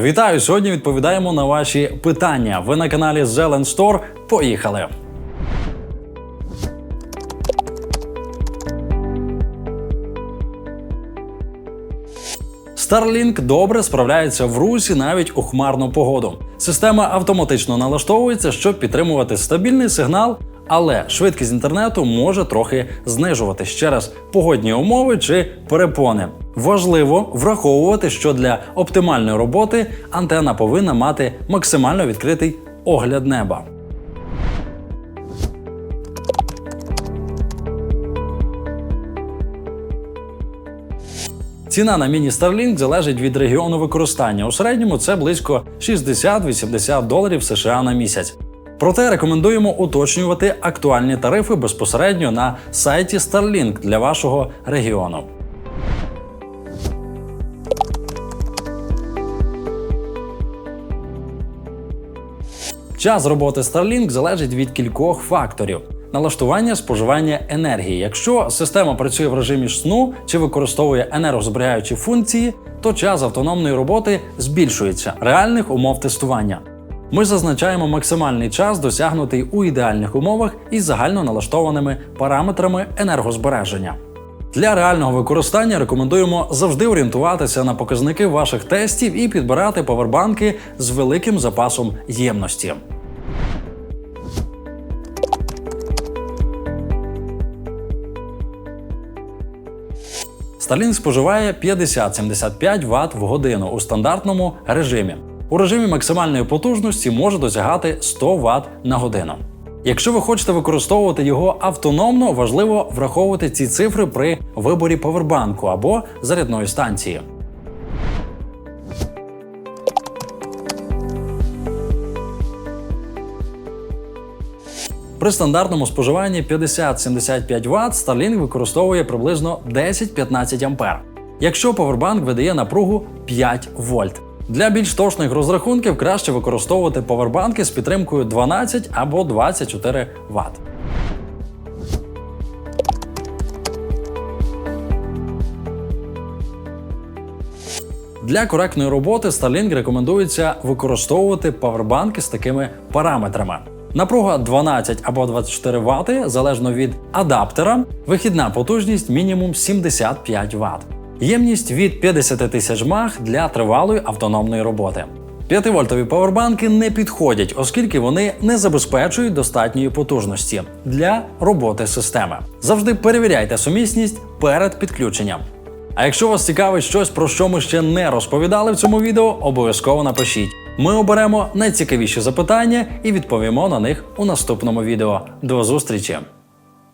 Вітаю! Сьогодні відповідаємо на ваші питання. Ви на каналі Zelen Store. Поїхали! Starlink добре справляється в русі навіть у хмарну погоду. Система автоматично налаштовується, щоб підтримувати стабільний сигнал, але швидкість інтернету може трохи знижуватись через погодні умови чи перепони. Важливо враховувати, що для оптимальної роботи антена повинна мати максимально відкритий огляд неба. Ціна на міні Starlink залежить від регіону використання. У середньому це близько 60-80 доларів США на місяць. Проте рекомендуємо уточнювати актуальні тарифи безпосередньо на сайті Starlink для вашого регіону. Час роботи Starlink залежить від кількох факторів. Налаштування споживання енергії. Якщо система працює в режимі сну чи використовує енергозберігаючі функції, то час автономної роботи збільшується реальних умов тестування. Ми зазначаємо максимальний час, досягнутий у ідеальних умовах із загально налаштованими параметрами енергозбереження. Для реального використання рекомендуємо завжди орієнтуватися на показники ваших тестів і підбирати павербанки з великим запасом ємності. Starlink споживає 50-75 Вт в годину у стандартному режимі. У режимі максимальної потужності може досягати 100 Вт на годину. Якщо ви хочете використовувати його автономно, важливо враховувати ці цифри при виборі павербанку або зарядної станції. При стандартному споживанні 50-75 Вт Starlink використовує приблизно 10-15 А. Якщо павербанк видає напругу 5 вольт. Для більш точних розрахунків краще використовувати павербанки з підтримкою 12 або 24 Вт. Для коректної роботи Starlink рекомендується використовувати павербанки з такими параметрами. Напруга 12 або 24 Вт залежно від адаптера, вихідна потужність мінімум 75 Вт. Ємність від 50 тисяч мах для тривалої автономної роботи. 5-вольтові павербанки не підходять, оскільки вони не забезпечують достатньої потужності для роботи системи. Завжди перевіряйте сумісність перед підключенням. А якщо вас цікавить щось, про що ми ще не розповідали в цьому відео, обов'язково напишіть. Ми оберемо найцікавіші запитання і відповімо на них у наступному відео. До зустрічі!